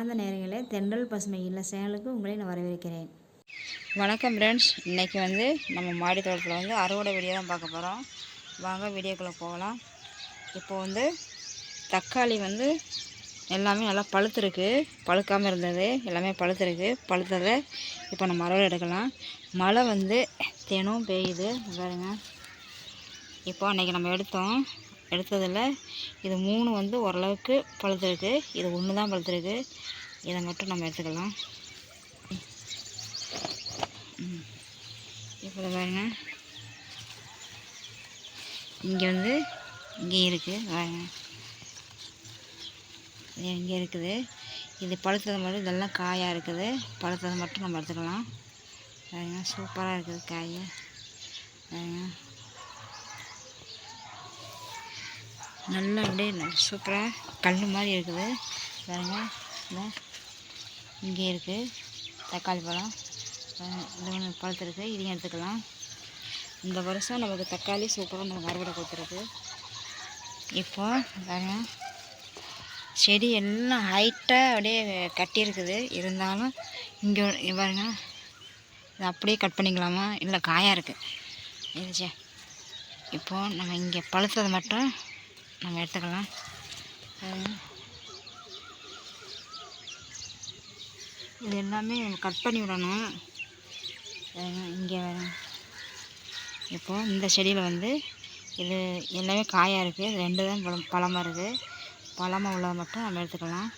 அன்பார்ந்த நேரங்களே தென்றல் பசுமை இல்லை சேனலுக்கு உங்களை நான் வரவேற்கிறேன். வணக்கம் ஃப்ரெண்ட்ஸ் இன்றைக்கி வந்து நம்ம மாடி தோட்டத்தில் வந்து அறுவடை வீடியோ தான் பார்க்க போகிறோம் வாங்க வீடியோக்குள்ளே போகலாம். இப்போ வந்து தக்காளி வந்து எல்லாமே நல்லா பழுத்துருக்கு. பழுக்காமல் இருந்தது. எல்லாமே பழுத்துருக்கு. பழுத்ததை இப்போ நம்ம அறுவடை எடுக்கலாம். மழை வந்து தினம் பெய்யுது. பாருங்கள் இப்போ அன்றைக்கி நம்ம எடுத்தோம். எடுத்ததில் இது மூணு வந்து ஓரளவுக்கு பழுத்துருக்கு. இது ஒன்று தான் பழுத்துருக்கு. இதை மட்டும் நம்ம எடுத்துக்கலாம். இப்போ பாருங்க. இங்கே வந்து இங்கே இருக்குது பாருங்க. இது இங்கே இருக்குது. இது பழுத்தது மட்டும் இதெல்லாம் காயாக இருக்குது. பழுத்தது மட்டும் நம்ம எடுத்துக்கலாம். பாருங்க சூப்பராக இருக்குது காய். பாருங்க. நல்லா அப்படியே சூப்பராக கல் மாதிரி இருக்குது. பாருங்க இந்த இங்கே இருக்குது தக்காளி பழம். இந்த இது ஒன்று இதையும் எடுத்துக்கலாம். இந்த வருஷம் நமக்கு தக்காளி சூப்பராக நமக்கு அறுவடை கொடுத்துருக்கு. இப்போ பாருங்க செடி எல்லாம் ஹைட்டாக அப்படியே கட்டியிருக்குது. இருந்தாலும் இங்கே பாருங்க இது அப்படியே கட் பண்ணிக்கலாமா? இல்லை காயாக இருக்குது இருந்துச்சே இப்போது நம்ம இங்கே பழுத்தது மட்டும் நம்ம எடுத்துக்கலாம். இது எல்லாமே கட் பண்ணி விடணும். இங்கே இப்போது இந்த செடியில் வந்து இது எல்லாமே காயாக இருக்குது இது ரெண்டு தான் பழம் பழமாக இருக்குது பழமாக உள்ளதை மட்டும் நம்ம எடுத்துக்கலாம்.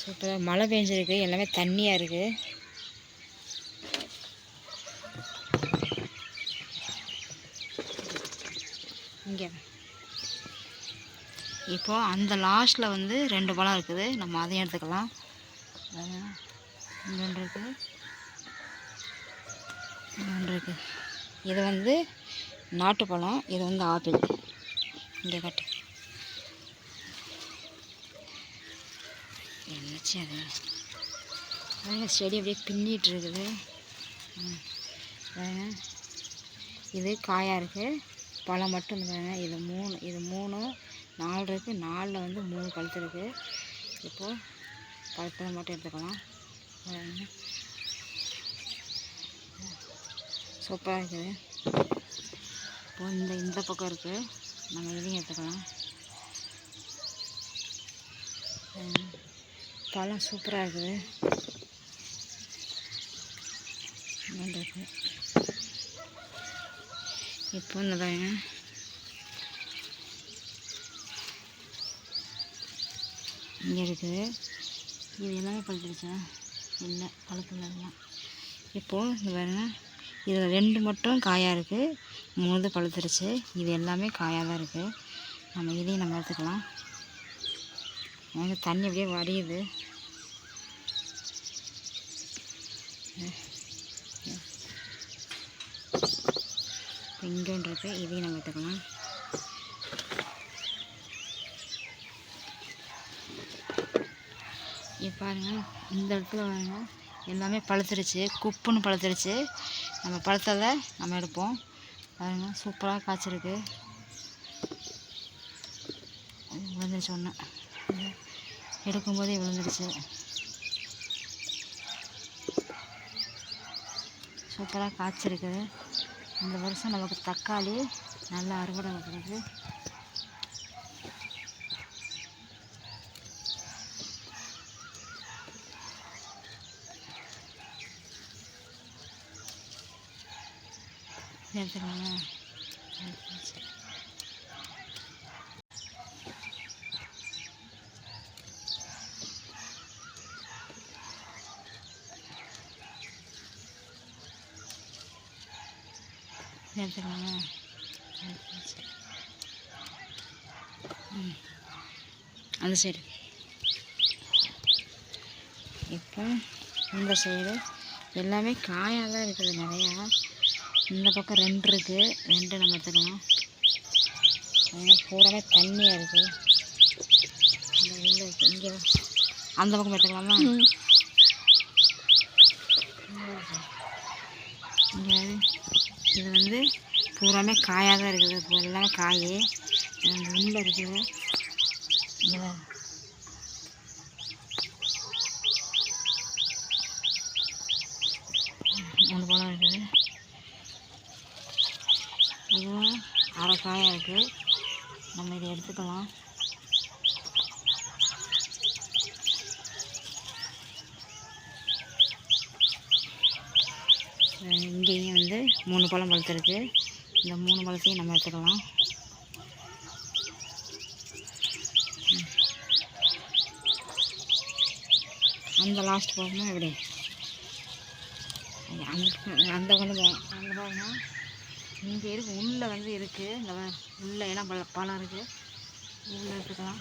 சூப்பராக மழை பெஞ்சிருக்கு. எல்லாமே தண்ணியாக இருக்குது இங்கே இப்போ அந்த லாஸ்ட்டில் வந்து ரெண்டு பழம் இருக்குது. நம்ம அதையும் எடுத்துக்கலாம். பாருங்க. இருக்குது இங்க இருக்குது இது வந்து நாட்டுப்பழம் இது வந்து ஆப்பிள். இங்கே கட்டு. என்னச்சு அது? செடி அப்படியே பின்னிட்டு இருக்குது. இது காயாக இருக்குது பழம் மட்டும் பாருங்க இது மூணு இது மூணும் நாலு இருக்குது நாலில் வந்து மூணு கழுத்து இருக்குது இப்போது கழுத்தில் மட்டும் எடுத்துக்கலாம். சூப்பராக இருக்குது. இப்போ இந்த இந்த பக்கம் இருக்குது நம்ம இதையும் எடுத்துக்கலாம். பழம் சூப்பராக இருக்குது. இருக்குது இப்போ இந்த பாருங்க. இங்கே இருக்குது. இது எல்லாமே பழுத்துருச்சா? இல்லை பழுத்துலாம் இப்போது இது பாருங்க இதில் ரெண்டு மட்டும் காயாக இருக்குது மூணு பழுத்துருச்சு. இது எல்லாமே காயாக தான் இருக்குது நம்ம இதையும் நம்ம எடுத்துக்கலாம். எனக்கு தண்ணி அப்படியே வடியுது. இங்கே இருக்குது இதையும் நம்ம எடுத்துக்கலாம். பாருங்கள் பாருங்க இந்த இடத்துல பாருங்க. எல்லாமே பழுத்துருச்சு குப்புன்னு பழுத்துருச்சு. நம்ம பழுத்ததை நம்ம எடுப்போம். பாருங்க சூப்பராக காய்ச்சிருக்கு. விழுந்துருச்சு ஒன்று எடுக்கும்போதே விழுந்துருச்சு. சூப்பராக காய்ச்சிருக்குது இந்த வருஷம் நமக்கு தக்காளி நல்லா அறுவடை பண்ணுறது எடுத்துக்கோங்க எடுத்துக்கோங்க ம். அந்த சைடு. இப்போ இந்த சைடு எல்லாமே காயாக தான் இருக்குது நிறையா. இந்த பக்கம் ரெண்டு இருக்குது ரெண்டு நம்ம எடுத்துக்கலாம் ஏன்னா பூராமே தண்ணியாக இருக்குது இந்த உள்ள இங்கே அந்த பக்கம் எடுத்துக்கலாமா? இங்கே இது வந்து பூராமே காயாக தான் இருக்குது. இப்போ எல்லாமே காய். உள்ள இருக்குது இங்கே ஒன்று போனால் இருக்குது இருக்கு. நம்ம இதை எடுத்துக்கலாம். இங்கேயும் வந்து மூணு பழம் பழுத்துருக்கு இந்த மூணு பழத்தையும் நம்ம எடுத்துக்கலாம். அந்த லாஸ்ட் பழமும் எப்படி? அந்த அந்த கொண்டு போகும் அந்த பழம் இங்கே இருக்கு உள்ளே வந்து இருக்குது இந்த பாரு, உள்ள இடம் பழ பழம் இருக்குது உள்ள எடுத்துக்கலாம்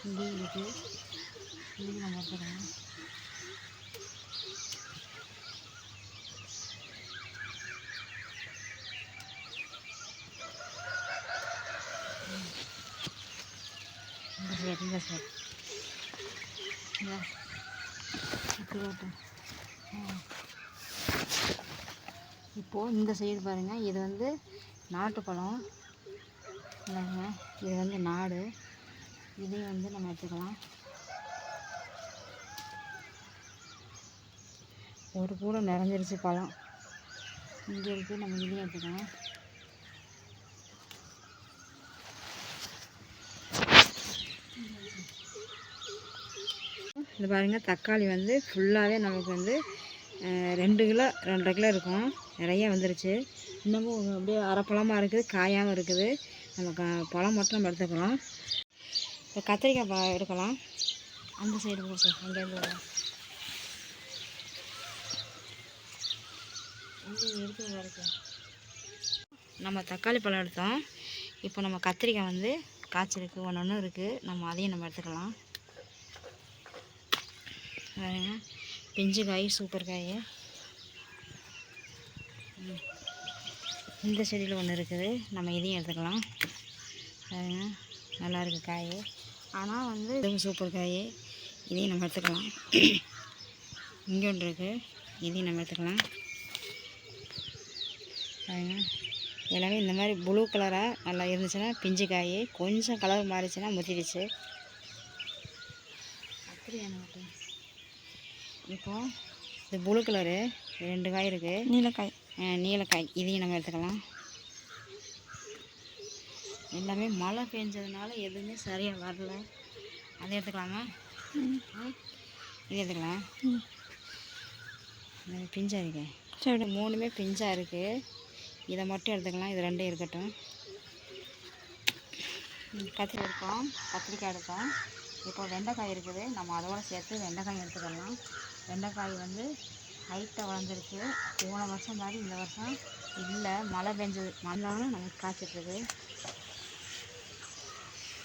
இங்கேயும் இருக்குது இங்கேயும் நம்ம எடுத்துக்கலாம் இந்த சைடு இந்த சைடு இந்த இப்போது இந்த சைடு பாருங்கள் இது வந்து நாட்டுப்பழம் இல்லைங்க இது வந்து நாடு. இதையும் வந்து நம்ம எடுத்துக்கலாம். ஒரு கூட நிறைஞ்சிருச்சு பழம். இங்கே இருக்குது நம்ம இதையும் எடுத்துக்கலாம். இது பாருங்கள் தக்காளி வந்து ஃபுல்லாகவே நமக்கு வந்து ரெண்டு கிலோ ரெண்டரை கிலோ இருக்கும். நிறைய வந்துருச்சு. இன்னமும் அப்படியே அரைப்பழமாக இருக்குது காயாகவும் இருக்குது. நம்ம க பழம் மட்டும் நம்ம எடுத்துக்கலாம். இப்போ கத்திரிக்காய் பழம் எடுக்கலாம். அந்த சைடு போச்சு அங்கேருந்து இருக்கு நம்ம தக்காளி பழம் எடுத்தோம். இப்போ நம்ம கத்திரிக்காய் வந்து காய்ச்சிருக்கு ஒன்று ஒன்று இருக்குது நம்ம அதையும் நம்ம எடுத்துக்கலாம். பாருங்க. பிஞ்சு காய் சூப்பர் காய். இந்த செடியில் ஒன்று இருக்குது. நம்ம இதையும் எடுத்துக்கலாம். பாருங்க. நல்லாயிருக்கு காய். ஆனால் வந்து இது சூப்பர் காய். இதையும் நம்ம எடுத்துக்கலாம். இங்கே ஒன்று இருக்குது இதையும் நம்ம எடுத்துக்கலாம். பாருங்க. எல்லாமே இந்த மாதிரி ப்ளூ கலராக நல்லா இருந்துச்சுன்னா பிஞ்சு காய். கொஞ்சம் கலர் மாறிச்சுன்னா முத்திடுச்சு. அப்படியே என்ன இப்போ இது ப்ளூ கலரு ரெண்டு காய் இருக்குது நீலக்காய். நீலக்காய். இதையும் நம்ம எடுத்துக்கலாம். எல்லாமே மழை பெஞ்சதுனால எதுவுமே சரியாக வரல. அதை எடுத்துக்கலாமா? இது எடுத்துக்கலாம். பிஞ்சா இருக்கு. சரி. மூணுமே பிஞ்சாக இருக்குது இதை மட்டும் எடுத்துக்கலாம். இது ரெண்டும் இருக்கட்டும். கத்திரி எடுத்தோம். கத்திரிக்காய் எடுத்தோம். இப்போ வெண்டைக்காய் இருக்குது. நம்ம அதோட சேர்த்து வெண்டைக்காய் எடுத்துக்கலாம். வெண்டைக்காய் வந்து ஹைட்டாக வளர்ந்துருக்கு. போன வருஷம் மாதிரி இந்த வருஷம் இல்லை மழை பெஞ்சது. மழைனாலும் நமக்கு காய்ச்சிட்ருக்கு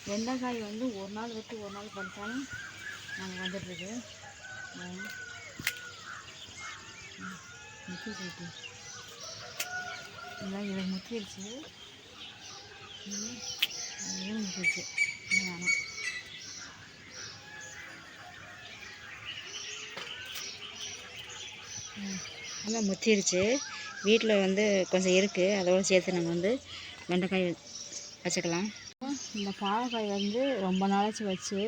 வெண்டைக்காய் வந்து ஒரு நாள் விட்டு ஒரு நாள் பறித்தாலும் நமக்கு வந்துட்டுருக்கு முத்தி போயிட்டு. இல்லை இதை முத்திருச்சு இது இது முத்திருச்சு இது நல்லா முத்திருச்சு. வீட்டில் வந்து கொஞ்சம் இருக்குது அதோடு சேர்த்து நம்ம வந்து வெண்டைக்காய் வச்சுக்கலாம். இந்த பாவக்காய் வந்து ரொம்ப நாளாச்சு வச்சு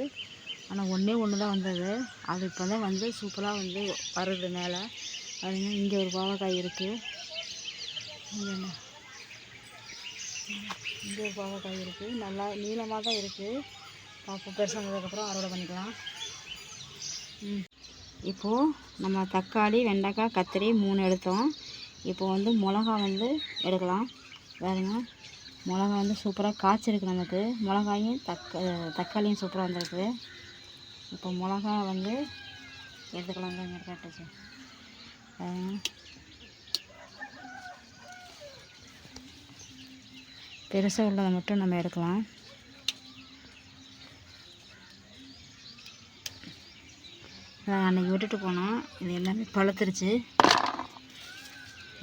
ஆனால் ஒன்றே ஒன்று தான் வந்தது. அது இப்போ தான் வந்து சூப்பராக வந்து வருது மேலே. அப்படின்னா இங்கே ஒரு பாவக்காய் இருக்குது இங்கே என்ன? இங்கே ஒரு பாவக்காய் இருக்குது நல்லா நீளமாக தான் இருக்குது பாப்பா பெருசானதுக்கப்புறம் அறுவடை பண்ணிக்கலாம். ம். இப்போது நம்ம தக்காளி வெண்டைக்காய் கத்திரி மூணு எடுத்தோம். இப்போ வந்து மிளகா வந்து எடுக்கலாம். பாருங்க மிளகா வந்து சூப்பராக காய்ச்சிருக்கு நமக்கு. மிளகாயும் தக்க தக்காளியும் சூப்பராக வந்திருக்கு. இப்போ மிளகா வந்து எடுத்துக்கலாம். தான் காட்டுச்சு பெருசாக உள்ளதை மட்டும் நம்ம எடுக்கலாம். அன்றைக்கி விட்டுட்டு போனோம். இது எல்லாமே பழுத்துருச்சு.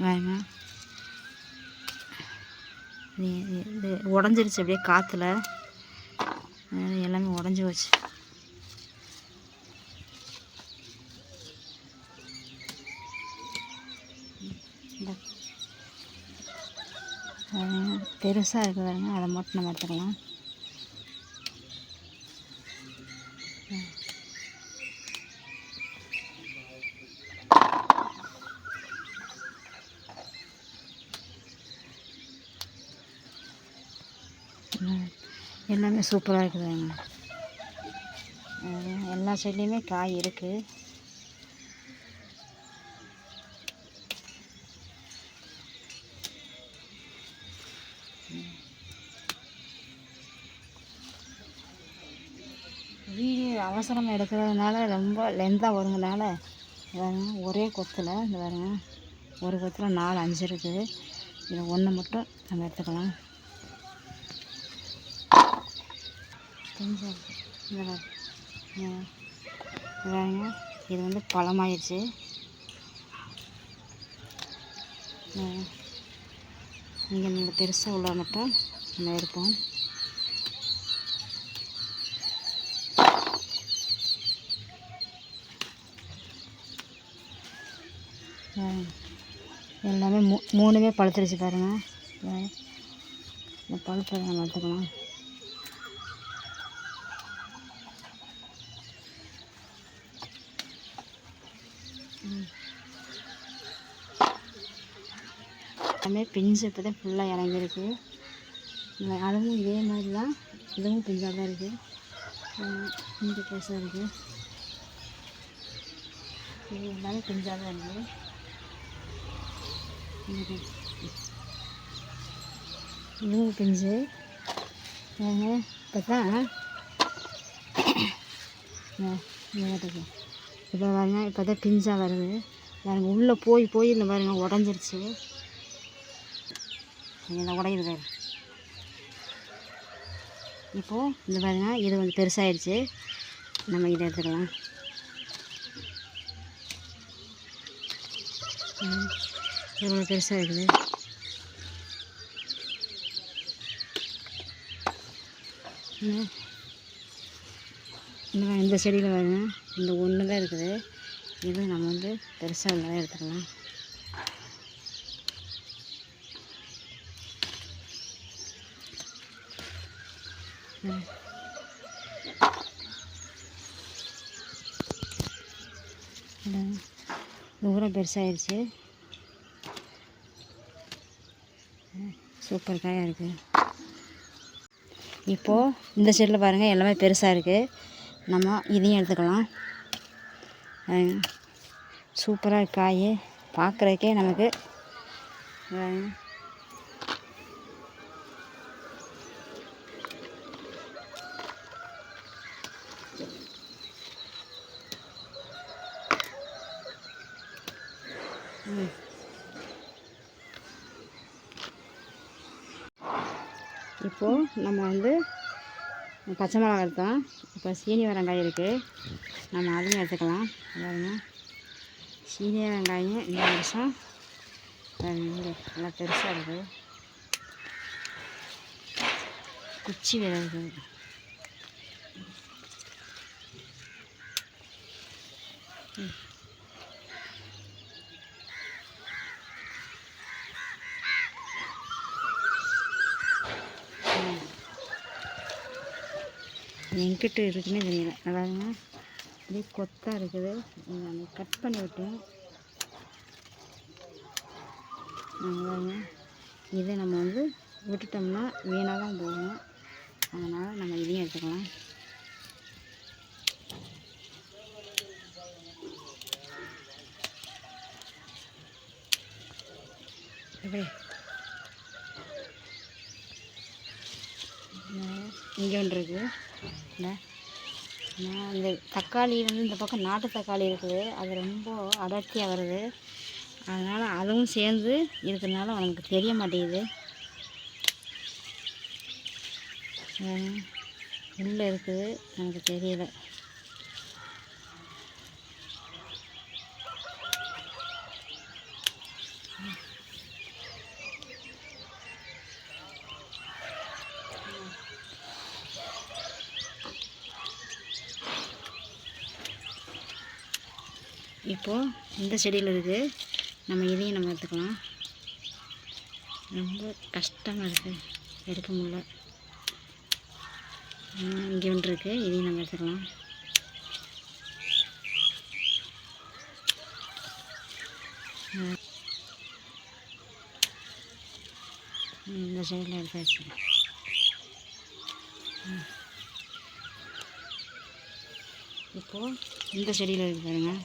பாருங்க இது உடஞ்சிருச்சு அப்படியே காற்றுல எல்லாமே உடஞ்சி போச்சு. பெருசாக இருக்குது அதை மட்டும் நம்ம எடுத்துக்கலாம் ம். எல்லாமே சூப்பராக இருக்குதுங்க எல்லா செடியிலையுமே காய் இருக்குது வீடியோ அவசரமாக எடுக்கிறதுனால ரொம்ப லென்த்தாக வருங்கனால ஒரே கொத்தில் இந்த பாருங்க ஒரு கொத்தில் நாலு அஞ்சு இருக்குது இதில் ஒன்று மட்டும் நம்ம எடுத்துக்கலாம். கொஞ்சம் இதாங்க இது வந்து பழமாயிடுச்சு. இங்கே இந்த பெருசாக உள்ள மட்டும் நம்ம எடுப்போம். எல்லாமே மூ மூணுமே பழுத்துருச்சு பாருங்கள் இந்த பழுத்தை நம்ம எடுத்துக்கலாம். எல்லாமே பிஞ்சு இப்போ தான் ஃபுல்லாக இறங்கியிருக்கு அதுவும் இதே மாதிரி தான் இதுவும் பிஞ்சாக தான் இருக்குது இந்த பெருசாக இருக்குது இது எல்லாமே பிஞ்சாக தான் இருக்குது இதுவும் பிஞ்சு. இப்போ தான் இப்போ பாருங்க இப்போ தான் பிஞ்சாக வருது. பாருங்கள் உள்ளே போய் போய் இந்த பாருங்கள் உடஞ்சிருச்சு. இந்த உடையுது பாரு இப்போது இந்த பாருங்க இது கொஞ்சம் பெருசாகிடுச்சு நம்ம இதை எடுத்துக்கலாம். இவ்வளோ பெருசாக இருக்குது இந்த இந்த செடியில் பாருங்க இந்த ஒன்று தான் இருக்குது. இது நம்ம வந்து பெருசாக உள்ளதாக எடுத்துக்கலாம். தூரம் பெருசாகிடுச்சு சூப்பர் காயாக இருக்குது இப்போது இந்த செடியில் பாருங்கள் எல்லாமே பெருசாக இருக்குது நம்ம இதையும் எடுத்துக்கலாம். சூப்பராக காய். பார்க்குறதுக்கே நமக்கு இப்போது நம்ம வந்து பச்சை மிளகா எடுத்தோம் இப்போ சீனி வெங்காயம் இருக்குது நம்ம அதையும் எடுத்துக்கலாம். பாருங்க. சீனி வெங்காயம் இந்த வருஷம் நல்லா பெருசாக இருக்குது குச்சி விதை இருக்குது ம். எங்கிட்ட இருக்குன்னு தெரியல. அதாவதுங்க அப்படியே கொத்தாக இருக்குது. நான் கட் பண்ணி விட்டேன். அதாவதுங்க இதை நம்ம வந்து விட்டுட்டோம்னா வீணாக தான் போகும். அதனால் நம்ம இதையும் எடுத்துக்கலாம். எப்படி இங்கே ஒன்று இருக்குது இந்த நான் இந்த தக்காளி வந்து இந்த பக்கம் நாட்டு தக்காளி இருக்குது. அது ரொம்ப அடர்த்தியாக வருது. அதனால் அதுவும் சேர்ந்து இருக்கிறதுனால அவனுக்கு தெரிய மாட்டேங்குது. உள்ளே இருக்குது. எனக்கு தெரியலை. இப்போது இந்த செடியில் இருக்குது நம்ம இதையும் நம்ம எடுத்துக்கலாம். ரொம்ப கஷ்டமாக இருக்குது எடுக்க முடியல. இங்கே ஒன்று இருக்குது இதையும் நம்ம எடுத்துக்கலாம். இந்த சைடில் எடுத்தாச்சு. இப்போது இந்த செடியில் இருக்கு பாருங்கள்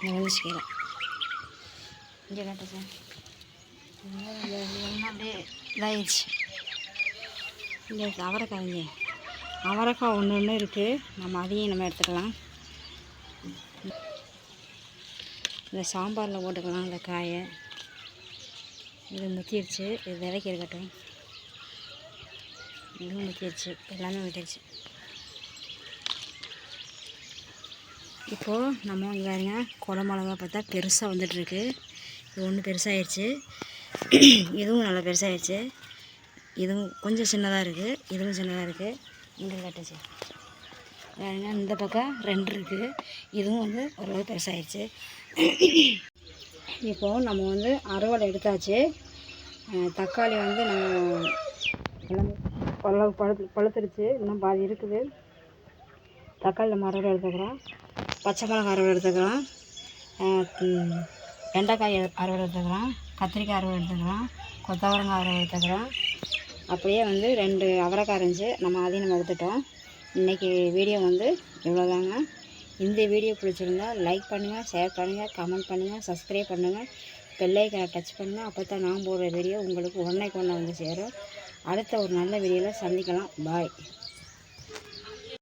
கீழே இங்கே காட்டு சார். இந்த அப்படியே இதாகிடுச்சு இங்கே இருக்கு அவரைக்காய் ஒன்று ஒன்று இருக்குது நம்ம அதையும் நம்ம எடுத்துக்கலாம். இந்த சாம்பாரில் போட்டுக்கலாம் இந்த காயை. இது முத்திடுச்சு. இது விலைக்கு இருக்கட்டும். இதுவும் முத்திடுச்சு. எல்லாமே விட்டுருச்சு இப்போது நம்ம இங்கே பாருங்க குட மிளகா பார்த்தா பெருசாக வந்துட்டுருக்கு. இது ஒன்று பெருசாகிடுச்சு இதுவும் நல்லா பெருசாகிடுச்சு இதுவும் கொஞ்சம் சின்னதாக இருக்குது இதுவும் சின்னதாக இருக்குது இங்கே கட்டுச்சு. பாருங்க இந்த பக்கம் ரெண்டு இருக்குது இதுவும் வந்து ஓரளவு பெருசாகிடுச்சு இப்போது நம்ம வந்து அறுவடை எடுத்தாச்சு. தக்காளி வந்து நம்ம எல்லாமே பழுத்து பழுத்துருச்சு. இன்னும் பாதி இருக்குது. தக்காளி நம்ம அறுவடை எடுத்துக்கிறோம். பச்சை மிளகாய் அறுவடை எடுத்துக்கிறோம் வெண்டைக்காய் அறுவடை எடுத்துக்கிறோம் கத்திரிக்காய் அறுவடை எடுத்துக்கிறோம் கொத்தவரங்காய் அறுவடை எடுத்துக்கிறோம் அப்படியே வந்து ரெண்டு அவரைக்காய் இருந்துச்சு. நம்ம அதையும் நம்ம எடுத்துட்டோம். இன்றைக்கி வீடியோ வந்து இவ்வளோதாங்க இந்த வீடியோ பிடிச்சிருந்தா லைக் பண்ணுங்கள் ஷேர் பண்ணுங்கள் கமெண்ட் பண்ணுங்கள் சப்ஸ்கிரைப் பண்ணுங்கள் பெல்லைக்கனை டச் பண்ணுங்கள் அப்போ தான் நான் போடுற வீடியோ உங்களுக்கு ஒன்றைக்கு ஒன்று வந்து சேரும். அடுத்த ஒரு நல்ல வீடியோவில் சந்திக்கலாம். பாய்